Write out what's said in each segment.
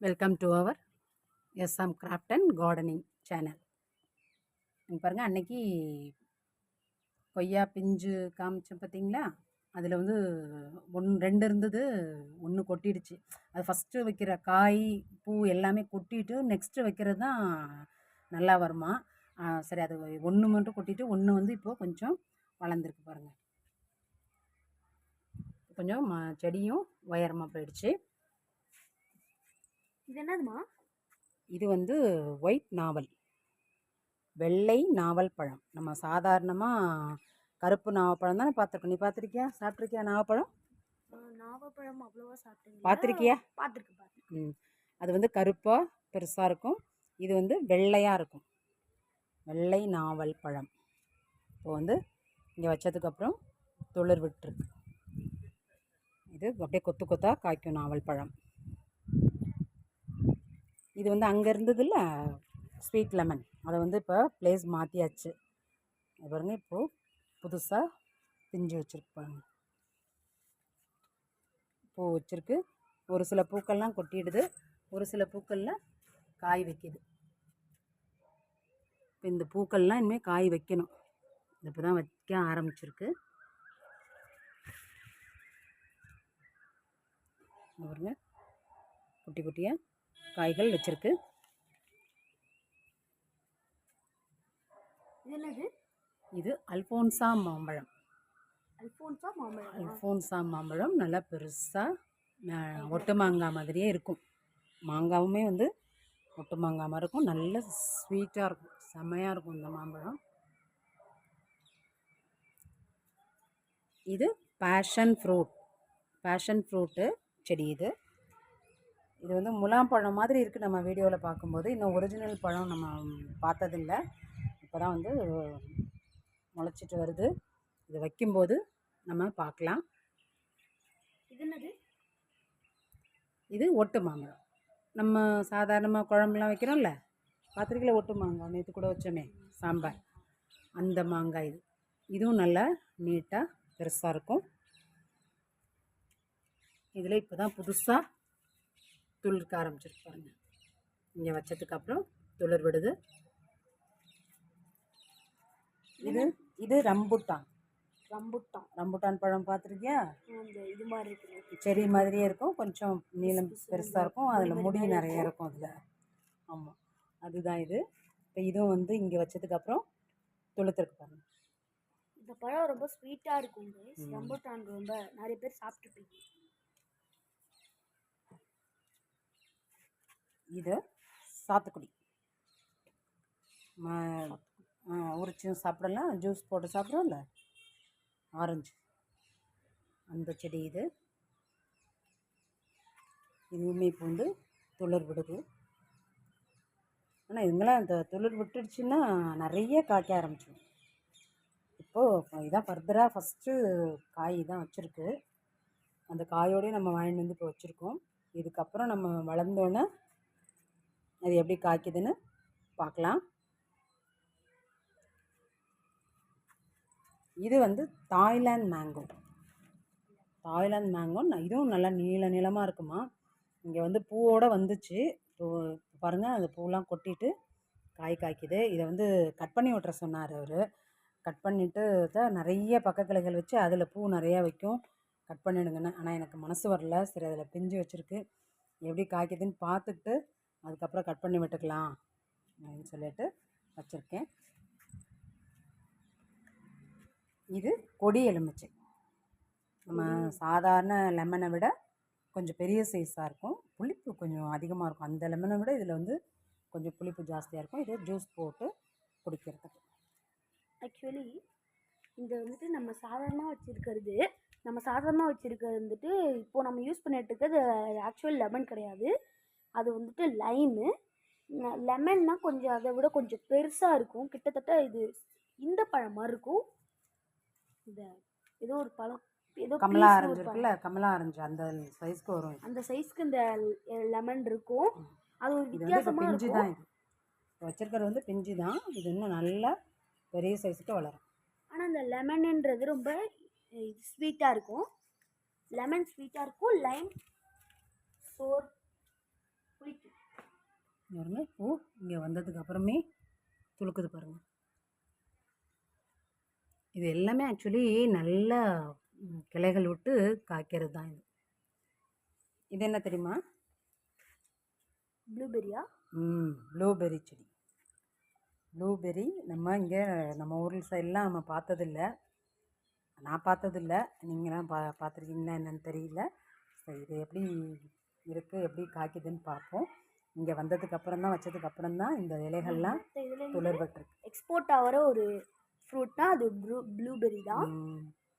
Welcome to our SM craft and gardening channel பாருங்கள் அன்னைக்கு கொய்யா பிஞ்சு காமிச்சோம் பார்த்தீங்களா அதில் வந்து ஒன் ரெண்டு இருந்தது ஒன்று கொட்டிடுச்சு. அது ஃபஸ்ட்டு வைக்கிற காய் பூ எல்லாமே கொட்டிட்டு நெக்ஸ்ட்டு வைக்கிறது தான் நல்லா வருமா? சரி அது ஒன்று மட்டும் கொட்டிட்டு ஒன்று வந்து இப்போது கொஞ்சம் வளர்ந்துருக்கு பாருங்கள் கொஞ்சம் ம- செடியும் உயரமாக போயிடுச்சு. இது என்னதுமா? இது வந்து ஒயிட் நாவல். வெள்ளை நாவல் பழம். நம்ம சாதாரணமாக கருப்பு நாவப்பழம் தானே பார்த்துருக்கோம். நீ பார்த்துருக்கியா? சாப்பிட்ருக்கியா நாவப்பழம் நாவப்பழம் அவ்வளோவா சாப்பிட்டேன் பார்த்திருக்கியா? பார்த்துருக்கு பார்த்துருக்கு. ம். அது வந்து கருப்பாக பெருசாக இருக்கும். இது வந்து வெள்ளையாக இருக்கும். வெள்ளை நாவல் பழம். இப்போ வந்து இங்கே வச்சதுக்கப்புறம் துளிர் விட்டுருக்கு. இது அப்படியே கொத்து கொத்தாக காய்க்கும் நாவல் பழம். இது வந்து அங்கே இருந்ததில்ல ஸ்வீட் லெமன் அதை வந்து இப்போ ப்ளேஸ் மாற்றியாச்சு இது பாருங்க இப்போது புதுசாக பிஞ்சு வச்சுருப்பாங்க. பூ வச்சுருக்கு. ஒரு சில பூக்கள்லாம் கொட்டிடுது. ஒரு சில பூக்களில் காய் வைக்கிது. இப்போ இந்த பூக்கள்லாம் இனிமேல் காய் வைக்கணும். இப்போ தான் வைக்க ஆரம்பிச்சிருக்கு. பாருங்க. குட்டி குட்டியாக காய்கள் வச்சிருக்கு. இது அல்ஃபோன்சா மாம்பழம். அல்ஃபோன்ஸா மாம்பழம்? அல்ஃபோன்சா மாம்பழம் நல்லா பெருசாக ஒட்டு மாங்காய் மாதிரியே இருக்கும். மாங்காவுமே வந்து ஒட்டு மாங்காய் மாதிரி இருக்கும். நல்ல ஸ்வீட்டாக இருக்கும். செம்மையாக இருக்கும் இந்த மாம்பழம். இது பேஷன் ஃப்ரூட் பேஷன் ஃப்ரூட்டு செடி இது. இது வந்து முலாம்பழம் மாதிரி இருக்குது நம்ம வீடியோவில் பார்க்கும்போது. இன்னும் ஒரிஜினல் பழம் நம்ம பார்த்ததில்ல. இப்போ தான் வந்து முளைச்சிட்டு வருது. இது வைக்கும்போது நம்ம பார்க்கலாம். இது என்னது? இது ஒட்டு மாம்பழம். நம்ம சாதாரணமாக குழம்புலாம் வைக்கிறோம்ல? பார்த்துருக்கல ஒட்டு மாங்காய்? நேற்று கூட வச்சோமே சாம்பார். அந்த மாங்காய் இது. இதுவும் நல்லா நீட்டாக பெருசாக இருக்கும். இதில் இப்போ தான் புதுசாக துளிர்க்க ஆரம்பிச்சிருக்கு பாருங்க. இங்கே வச்சதுக்கப்புறம் துளிர் விடுது. இது இது ரம்புட்டான். ரம்புட்டான். ரம்புட்டான் பழம் பார்த்துருக்கியா? இது மாதிரி இருக்குது செடி மாதிரியே இருக்கும். கொஞ்சம் நீளம் பெருசாக இருக்கும். அதில் முடி நிறைய இருக்கும். அதில். ஆமாம் அதுதான் இது. இப்போ இதுவும் வந்து இங்கே வச்சதுக்கப்புறம் துளுத்துருக்கு பாருங்க. இந்த பழம் ரொம்ப ஸ்வீட்டாக இருக்கும். ரம்புட்டான் ரொம்ப. நிறைய பேர் சாப்பிட்டுருப்பீங்க. இது சாத்துக்குடி. உரிச்சும் சாப்பிடலாம் ஜூஸ் போட்டு சாப்பிட்றோம்ல ஆரஞ்சு. அந்த செடி இது. இதுவுமே வந்து துளிர் விடுது. ஆனால் இதுங்களாம் இந்த துளிர் விட்டுடுச்சுன்னா நிறைய காய்க்க ஆரம்பிச்சிடும். இப்போது இதான் ஃபர்தராக ஃபஸ்ட்டு காய் தான் வச்சுருக்கு. அந்த காயோடய நம்ம வாங்கிட்டு வந்து இப்போ வச்சுருக்கோம். இதுக்கப்புறம் நம்ம வளர்ந்தோன்னே அது எப்படி காய்க்குதுன்னு பார்க்கலாம். இது வந்து தாய்லாந்து மேங்கோ தாய்லாந்து மேங்கோ இதுவும் நல்லா நீள நீளமாக இருக்குமா? இங்கே வந்து பூவோடு வந்துச்சு. பூ பாருங்கள் அந்த பூலாம் கொட்டிட்டு காய் காய்க்குது. இதை வந்து கட் பண்ணி விட்டுற சொன்னார் அவர். கட் பண்ணிவிட்டு தான் நிறைய பக்கக்கிளைகள் வச்சு அதில் பூ நிறையா வைக்கும். கட் பண்ணிடுங்கன்னு. ஆனால் எனக்கு மனசு வரல. சரி அதில் பிஞ்சு வச்சுருக்கு. எப்படி காய்க்குதுன்னு பார்த்துட்டு அதுக்கப்புறம் கட் பண்ணி விட்டுக்கலாம் அப்படின்னு சொல்லிட்டு வச்சுருக்கேன். இது கொடி எலுமிச்சை. நம்ம சாதாரண லெமனை விட கொஞ்சம் பெரிய சைஸாக இருக்கும். புளிப்பு கொஞ்சம் அதிகமாக இருக்கும். அந்த லெமனை விட இதில் வந்து கொஞ்சம் புளிப்பு ஜாஸ்தியாக இருக்கும். இது ஜூஸ் போட்டு குடிக்கிறதுக்கு. ஆக்சுவலி இந்த வந்துட்டு நம்ம சாதாரணமாக வச்சுருக்கிறது நம்ம சாதாரணமாக வச்சுருக்கிறது வந்துட்டு இப்போது நம்ம யூஸ் பண்ணிட்டு இருக்கிறது ஆக்சுவல் லெமன் கிடையாது. அது வந்துட்டு லைமு லெமன்னா கொஞ்சம் அதை விட கொஞ்சம் பெருசாக இருக்கும். கிட்டத்தட்ட இது இந்த பழம் மாதிரி இருக்கும். இந்த ஏதோ ஒரு பழம் ஏதோ கமலா ஆரஞ்சு. இருக்குல்ல? கமலா ஆரஞ்சு அந்த சைஸ்க்கு வரும். அந்த சைஸ்க்கு இந்த லெமன் இருக்கும். அது ஒரு வித்தியாசமாக பிஞ்சு தான் இது. வச்சிருக்கிறது வந்து பிஞ்சு தான். இது இன்னும் நல்லா பெரிய சைஸுக்கு வளரும். ஆனால் அந்த லெமன்ன்றது ரொம்ப ஸ்வீட்டாக இருக்கும். லெமன் ஸ்வீட்டாக இருக்கும். லைம் சோர் இங்க பாருங்க. பூ இங்கே வந்ததுக்கு அப்புறமே துளுக்குது பாருங்கள் இது எல்லாமே ஆக்சுவலி நல்ல கிளைகள் விட்டு காய்க்கிறது தான் இது. இது என்ன தெரியுமா? ப்ளூபெரியா ம் ப்ளூபெர்ரி செடி. ப்ளூபெர்ரி நம்ம இங்கே நம்ம ஊரில் சைட்லாம் நம்ம பார்த்ததில்ல. நான் பார்த்ததில்ல. நீங்களாம் பா பார்த்துருக்கீங்களா என்னன்னு தெரியல. ஸோ இது எப்படி இருக்குது எப்படி காய்க்குதுன்னு பார்ப்போம். இங்கே வந்ததுக்கு அப்புறம் தான் வச்சதுக்கு அப்புறம் தான் இந்த இலைகள்லாம் துளிர்விட்டுருக்கு எக்ஸ்போர்ட் ஆகிற ஒரு ஃப்ரூட்னா அது ப்ளூ ப்ளூபெரி தான்.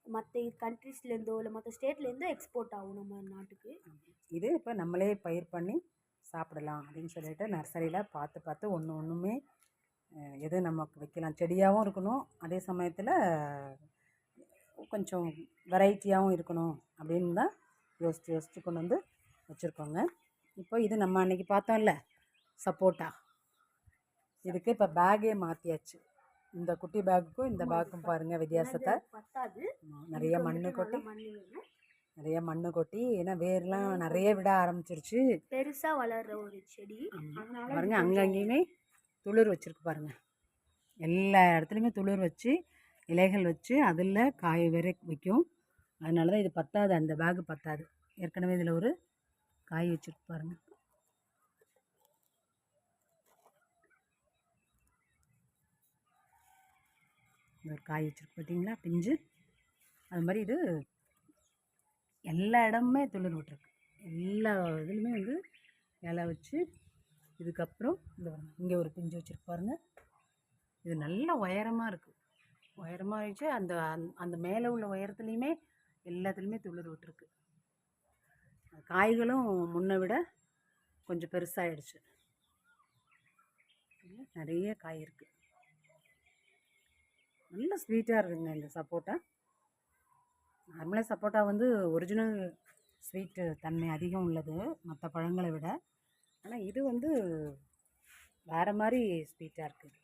மற்ற கண்ட்ரீஸ்லேருந்தோ இல்லை மற்ற ஸ்டேட்லேருந்தோ எக்ஸ்போர்ட் ஆகும் நம்ம நாட்டுக்கு. இது இப்போ நம்மளே பயிர் பண்ணி சாப்பிடலாம் அப்படின்னு சொல்லிட்டு நர்சரியில் பார்த்து பார்த்து ஒன்று ஒன்றுமே எது நமக்கு வைக்கலாம். செடியாகவும் இருக்கணும். அதே சமயத்தில் கொஞ்சம் வெரைட்டியாகவும் இருக்கணும் அப்படின்னு தான் யோசித்து யோசித்து கொண்டு வந்து வச்சுருக்கோங்க. இப்போ இது நம்ம அன்னைக்கு பார்த்தோம்ல சப்போட்டா. இதுக்கு இப்போ பேக்கே மாற்றியாச்சு இந்த குட்டி பேக்குக்கும் இந்த பேக்குக்கும் பாருங்கள் வித்தியாசத்தை. நிறைய மண் கொட்டி நிறைய மண் கொட்டி ஏன்னா வேர்லாம் நிறைய விட ஆரம்பிச்சிருச்சு. பெருசாக வளர்ற ஒரு செடி. பாருங்க இது அங்கே கொஞ்சம் அங்கேயுமே துளிர் வச்சிருக்கு பாருங்க. எல்லா இடத்துலையுமே துளிர் வச்சு இலைகள் வச்சு அதில் காய் வேற வைக்கும். அதனால தான் இது பத்தாது அந்த பேகு பத்தாது. ஏற்கனவே இதில் ஒரு காய் வச்சிருக்கு பாருங்க. இந்த ஒரு காய் வச்சுருக்கு பார்த்தீங்களா பிஞ்சு. அது மாதிரி இது எல்லா இடமுமே துளிர் விட்டுருக்கு எல்லா இதுலேயுமே வந்து இலை வச்சு இதுக்கப்புறம் இந்த இங்கே ஒரு பிஞ்சு வச்சுருக்கு பாருங்க. இது நல்ல உயரமாக இருக்குது உயரமாக வச்சு அந்த அந்த- அந்த மேலே உள்ள உயரத்துலேயுமே எல்லாத்துலேயுமே துளிர் விட்டுருக்கு காய்களும் முன்னை விட கொஞ்சம் பெருசாகிடுச்சு நிறைய காய் இருக்குது நல்ல ஸ்வீட்டாக இருக்குங்க இந்த சப்போட்டா. நார்மலாக சப்போட்டா வந்து ஒரிஜினல் ஸ்வீட்டு தன்மை அதிகம் உள்ளது மற்ற பழங்களை விட. ஆனால் இது வந்து வேறு மாதிரி ஸ்வீட்டாக இருக்குது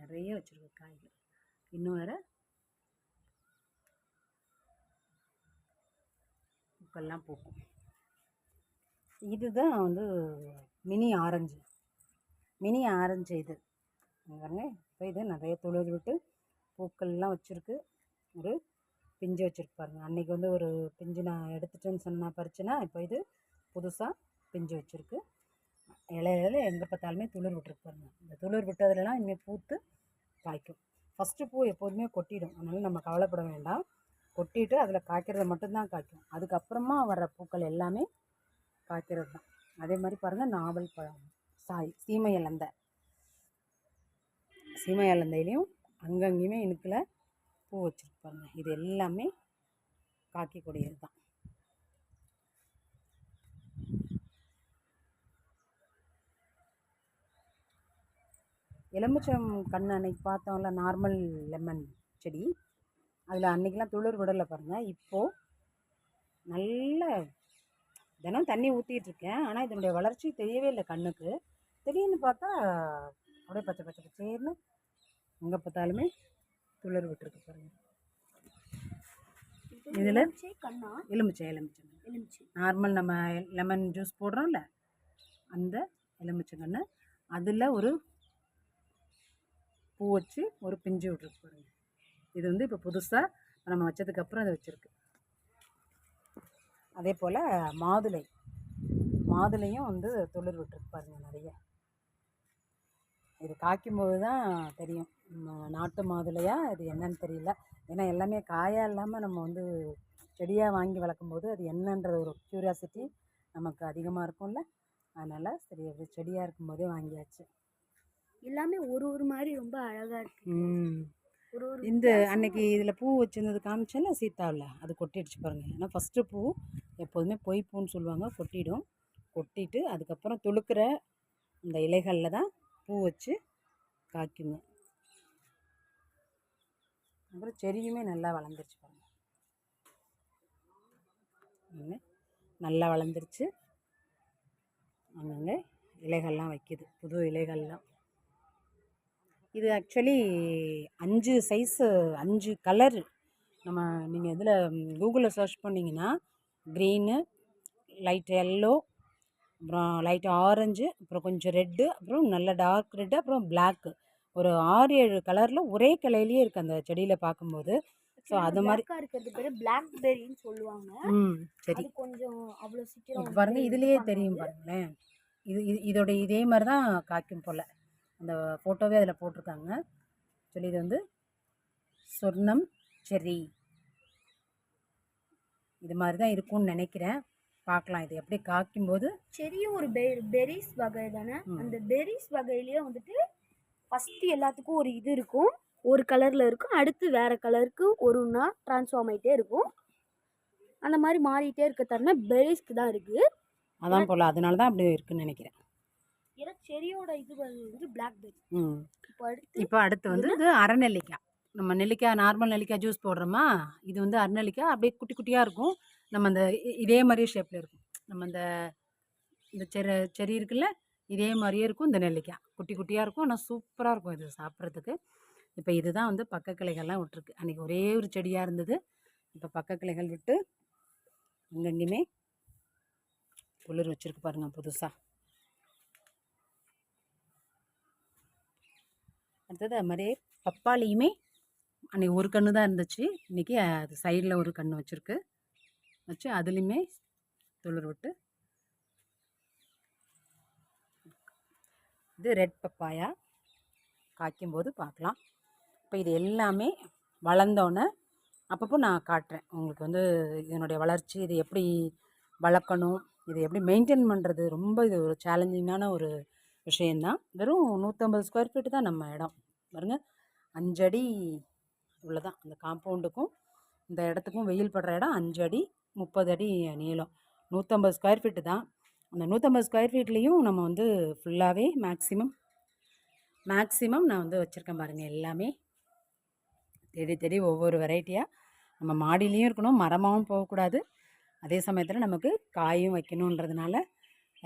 நிறைய வச்சுருக்கு காய்கள். இன்னும் வேறு பூக்கள்லாம் பூக்கும். இதுதான் வந்து மினி ஆரஞ்சு. மினி ஆரஞ்சு இது. பாருங்க இப்போ இது நிறைய துளிர் விட்டு பூக்கள்லாம் வச்சுருக்கு. ஒரு பிஞ்சு வச்சுருக்கு பாருங்க. அன்றைக்கி வந்து ஒரு பிஞ்சு நான் எடுத்துட்டேன்னு சொன்னால் பறிச்சுன்னா இப்போ இது புதுசாக பிஞ்சு வச்சுருக்கு. இலையில எங்கே பார்த்தாலுமே துளிர் விட்டுருக்கு பாருங்க. இந்த துளிர் விட்டதுலலாம் இனிமேல் பூத்து காய்க்கும். ஃபஸ்ட்டு பூ எப்போதுமே கொட்டிடும். அதனால நம்ம கவலைப்பட வேண்டாம். கொட்டிட்டு அதில் காய்க்கிறது மட்டும்தான் காய்க்கும். அதுக்கப்புறமா வர்ற பூக்கள் எல்லாமே காய்க்கிறது தான் அதே மாதிரி பாருங்கள் நாவல் பழம் சாய் சீமை இலந்தை. சீமை இலந்தையிலையும் அங்கங்கேயுமே இனுக்கில் பூ வச்சுருப்பாங்க இது எல்லாமே காய்க்கக்கூடியது தான் எலுமிச்சம் கண்ணு அன்னைக்கு பார்த்தோம்ல நார்மல் லெமன் செடி. அதில் அன்னைக்கெலாம் துளிர் விடலை பாருங்கள் இப்போது நல்ல தினம் தண்ணி ஊற்றிட்டு இருக்கேன். ஆனால் இதனுடைய வளர்ச்சி தெரியவே இல்லை கண்ணுக்கு. திடீர்னு பார்த்தா அப்படியே பச்சை பச்சை பச்சேர்னு எங்கே பார்த்தாலுமே துளிர் விட்டுருக்கு பாருங்க. இதுல? எலுமிச்சை கண்ணா? எலுமிச்சை எலுமிச்சை எலுமிச்சை. நார்மல் நம்ம லெமன் ஜூஸ் போடுறோம்ல அந்த எலுமிச்சங்கன்று அதில் ஒரு பூ வச்சு ஒரு பிஞ்சு விட்ருக்கு பாருங்க. இது வந்து இப்போ புதுசாக நம்ம வச்சதுக்கப்புறம் அதை வச்சுருக்கு. அதே போல் மாதுளை. மாதுளையும் வந்து துளிர் விட்டுருக்கு பாருங்க நிறைய. இது காய்க்கும்போது தான் தெரியும். நாட்டு மாதுளையா இது என்னன்னு தெரியல. ஏன்னா எல்லாமே காயாக இல்லாமல் நம்ம வந்து செடியாக வாங்கி வளர்க்கும்போது அது என்னன்ற ஒரு க்யூரியாசிட்டி நமக்கு அதிகமாக இருக்கும்ல. அதனால் சரி அது செடியாக இருக்கும்போதே வாங்கியாச்சு. எல்லாமே ஒரு ஒரு மாதிரி ரொம்ப அழகா இருக்கு. இந்த அன்னைக்கு இதில் பூ வச்சிருந்தது காமிச்சேன்ல சீத்தாவில் அது கொட்டிடுச்சு பாருங்கள் ஏன்னா ஃபஸ்ட்டு பூ எப்போதுமே பொய் பூன்னு சொல்லுவாங்க. கொட்டிடும். கொட்டிட்டு அதுக்கப்புறம் துளுக்கிற இந்த இலைகளில் தான் பூ வச்சு காய்க்குங்க. அப்புறம் செடியுமே நல்லா வளர்ந்துருச்சு பாருங்க. பாருங்க. நல்லா வளர்ந்துருச்சு. அங்கங்கே இலைகள்லாம் வைக்குது. புது இலைகள்லாம். இது ஆக்சுவலி அஞ்சு சைஸு அஞ்சு கலர் நம்ம நீங்கள் இதில் கூகுளில் சர்ச் பண்ணிங்கன்னா க்ரீனு லைட் எல்லோ அப்புறம் லைட் ஆரஞ்சு அப்புறம் கொஞ்சம் ரெட்டு அப்புறம் நல்ல டார்க் ரெட்டு அப்புறம் பிளாக்கு ஒரு ஆறு ஏழு கலரில் ஒரே கிளையிலேயே இருக்குது அந்த செடியில் பார்க்கும்போது. ஸோ அது மாதிரி இருக்கிறது பேரு பிளாக் பெரின்னு சொல்லுவாங்க. ம் சரி. கொஞ்சம் அவ்வளோ சீக்கிரம் இப்போ வந்து பாருங்க இது இதுலேயே. தெரியும் பாருங்களேன். இது இது இதோட இதே மாதிரி தான் காய்க்கும் போல். அந்த ஃபோட்டோவே அதில் போட்டிருக்காங்க. சொல்லி இது வந்து சொர்ணம் செர்ரி. இது மாதிரி தான் இருக்கும்னு நினைக்கிறேன். பார்க்கலாம் இது எப்படி காய்க்கும்போது. செரியும் ஒரு பெ பெரிஸ் வகை தானே. அந்த பெரிஸ் வகையிலேயே வந்துட்டு ஃபஸ்ட்டு எல்லாத்துக்கும் ஒரு இது இருக்கும். ஒரு கலரில் இருக்கும். அடுத்து வேறு கலருக்கு ஒரு ஒன்றா ட்ரான்ஸ்ஃபார்ம் ஆகிட்டே இருக்கும். அந்த மாதிரி மாறிட்டே இருக்க தருண பெரிஸ்க்கு தான் இருக்குது அதான் போல் அதனால தான் அப்படி இருக்குன்னு நினைக்கிறேன். செரியோட இது வந்து பிளாக் பெரி ம். இப்போ அடுத்து இப்போ அடுத்து வந்து இது அரைநெல்லிக்காய் நம்ம நெல்லிக்காய் நார்மல் நெல்லிக்காய் ஜூஸ் போடுறோமா? இது வந்து அரைநெல்லிக்காய் அப்படியே குட்டி குட்டியாக இருக்கும். நம்ம அந்த இதே மாதிரியே ஷேப்பில் இருக்கும். நம்ம அந்த இந்த செரி செரி இருக்குல்ல இதே மாதிரியே இருக்கும் இந்த நெல்லிக்காய். குட்டி குட்டியாக இருக்கும் ஆனால் சூப்பராக இருக்கும் இது சாப்பிட்றதுக்கு. இப்போ இதுதான் வந்து பக்க கிளைகள்லாம் விட்டுருக்கு. அன்றைக்கி ஒரே ஒரு செடியாக இருந்தது. இப்போ பக்க கிளைகள் விட்டு அங்கங்கேயுமே துளிர் வச்சுருக்கு பாருங்கள் புதுசாக அடுத்தது அது பப்பாளியுமே அன்றைக்கி ஒரு கன்று தான் இருந்துச்சு. இன்றைக்கி அது சைடில் ஒரு கன்று வச்சுருக்கு. வச்சு அதுலேயுமே துளிர் விட்டு இது ரெட் பப்பாயா? காய்க்கும்போது பார்க்கலாம். இப்போ இது எல்லாமே வளர்ந்தோன்னே அப்பப்போ நான் காட்டுறேன். உங்களுக்கு வந்து இதனுடைய வளர்ச்சி இது எப்படி வளர்க்கணும் இது எப்படி மெயின்டைன் பண்ணுறது ரொம்ப இது ஒரு சேலஞ்சிங்கான ஒரு விஷயந்தான் வெறும் நூற்றம்பது ஸ்கொயர் ஃபீட்டு தான் நம்ம இடம். பாருங்கள் அஞ்சடி இவ்வளோதான் அந்த காம்பவுண்டுக்கும் இந்த இடத்துக்கும் வெயில் படுற இடம் அஞ்சடி முப்பது அடி நீளம். நூற்றம்பது ஸ்கொயர் ஃபீட்டு தான். அந்த நூற்றம்பது ஸ்கொயர் ஃபீட்லேயும் நம்ம வந்து ஃபுல்லாகவே மேக்ஸிமம் மேக்ஸிமம் நான் வந்து வச்சுருக்கேன் பாருங்கள் எல்லாமே. தேடி தேடி ஒவ்வொரு வெரைட்டியாக நம்ம மாடியிலையும் இருக்கணும் மரமாகவும் போகக்கூடாது. அதே சமயத்தில் நமக்கு காயும் வைக்கணுன்றதுனால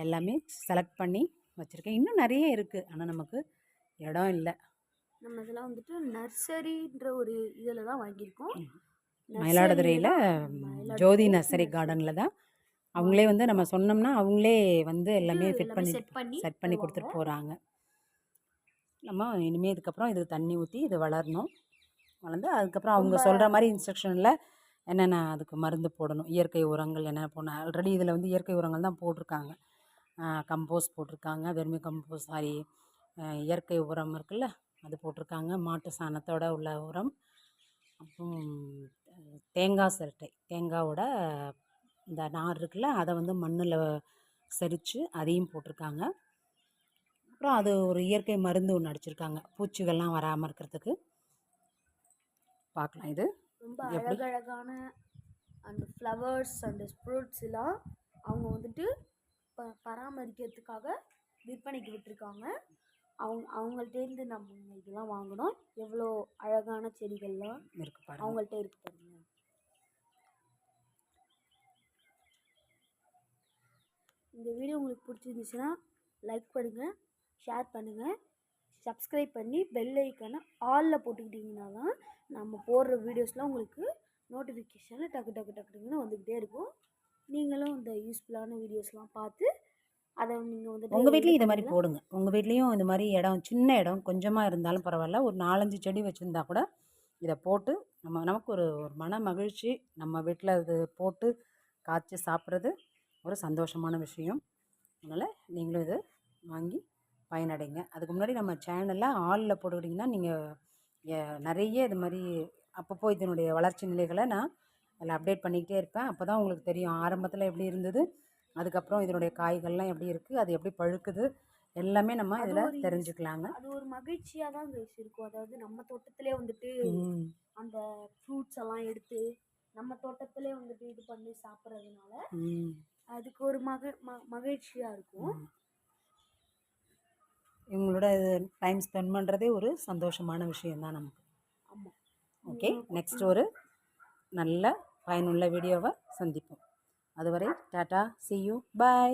எல்லாமே செலக்ட் பண்ணி வச்சுருக்கேன். இன்னும் நிறைய இருக்குது ஆனால் நமக்கு இடம் இல்லை. நம்ம இதெல்லாம் வந்துட்டு நர்சரின்ற ஒரு இதில் தான் வாங்கியிருக்கோம். மயிலாடுதுறையில் மயிலாடுதுறை ஜோதி நர்சரி. கார்டனில் தான். அவங்களே வந்து நம்ம சொன்னோம்னா அவங்களே வந்து எல்லாமே ஃபிட் பண்ணி செட் பண்ணி. கொடுத்துட்டு போகிறாங்க நம்ம இனிமேல் இதுக்கப்புறம் இது தண்ணி ஊற்றி இது வளரணும். வளர்ந்து அதுக்கப்புறம் அவங்க சொல்கிற மாதிரி இன்ஸ்ட்ரக்ஷனில் என்னென்ன அதுக்கு மருந்து போடணும் இயற்கை உரங்கள் என்ன போடணும். ஆல்ரெடி இதில் வந்து இயற்கை உரங்கள் தான் போட்டிருக்காங்க. கம்போஸ் போட்டிருக்காங்க. வெறுமை கம்போஸ் சாரி இயற்கை உரம் இருக்குல்ல அது போட்டிருக்காங்க. மாட்டு சாணத்தோட உள்ள உரம். அப்புறம் தேங்காய் சிரட்டை. தேங்காவோட இந்த நார் இருக்குல்ல அதை வந்து மண்ணில் செரித்து அதையும் போட்டிருக்காங்க. அப்புறம் அது ஒரு இயற்கை மருந்து ஒன்று அடிச்சிருக்காங்க. பூச்சிகள்லாம் வராமல் இருக்கிறதுக்கு. பார்க்கலாம் இது. ரொம்ப? அழகழகான அந்த ஃப்ளவர்ஸ் அந்த ஃப்ரூட்ஸ் எல்லாம் அவங்க வந்துட்டு ப பராமரிக்கிறதுக்காக விற்பனைக்கு விட்டுருக்காங்க. அவங்க அவங்கள்ட்டேருந்து நம்ம இதெல்லாம் வாங்கணும். எவ்வளோ அழகான செடிகள்லாம் இருக்கு பாருங்க. அவங்கள்ட்ட இருக்கு பாருங்க. இந்த வீடியோ உங்களுக்கு பிடிச்சிருந்துச்சுன்னா லைக் பண்ணுங்கள் ஷேர் பண்ணுங்கள் சப்ஸ்கிரைப் பண்ணி பெல் ஐக்கானை ஆலில் போட்டுக்கிட்டிங்கன்னா தான் நம்ம போடுற வீடியோஸ்லாம் உங்களுக்கு நோட்டிஃபிகேஷனில் டக்கு டக்கு டக்கு டக்குன்னு வந்துக்கிட்டே இருக்கும். நீங்களும் இந்த யூஸ்ஃபுல்லான வீடியோஸ்லாம் பார்த்து அதை நீங்கள் வந்துட்டு உங்கள் வீட்லேயும் இது மாதிரி. போடுங்க. உங்கள் வீட்லேயும் இந்த மாதிரி இடம் சின்ன இடம் கொஞ்சமாக இருந்தாலும் பரவாயில்ல. ஒரு நாலஞ்சு செடி வச்சுருந்தா கூட இதை போட்டு நம்ம நமக்கு ஒரு ஒரு மன மகிழ்ச்சி நம்ம வீட்டில் இது போட்டு காய்ச்சி சாப்பிட்றது ஒரு சந்தோஷமான விஷயம். அதனால் நீங்களும் இது வாங்கி பயனடைங்க. அதுக்கு முன்னாடி நம்ம சேனலில் ஆளில் போட்டுக்கிட்டிங்கன்னா நீங்கள் நிறைய இது மாதிரி அப்பப்போ இதனுடைய வளர்ச்சி நிலைகளை நான் அதில் அப்டேட் பண்ணிக்கிட்டே இருப்பேன். அப்போ தான் உங்களுக்கு தெரியும் ஆரம்பத்தில் எப்படி இருந்தது அதுக்கப்புறம் இதனுடைய காய்கள்லாம் எப்படி இருக்குது அது எப்படி பழுக்குது எல்லாமே நம்ம இதில் தெரிஞ்சுக்கலாங்க அது ஒரு மகிழ்ச்சியாக தான் இருக்கும் அதாவது நம்ம தோட்டத்திலே வந்துட்டு. அந்த ஃப்ரூட்ஸ் எல்லாம் எடுத்து நம்ம தோட்டத்திலே வந்துட்டு இது பண்ணி சாப்பிட்றதுனால. அதுக்கு ஒரு மக ம மகிழ்ச்சியாக இருக்கும். இவங்களோட டைம் ஸ்பெண்ட் பண்ணுறதே ஒரு சந்தோஷமான விஷயம்தான் நமக்கு ஆமாம் ஓகே நெக்ஸ்ட் ஒரு நல்ல பயனுள்ள வீடியோவை சந்திப்போம் അതുവരെ ടാറ്റ സി യു ബൈ.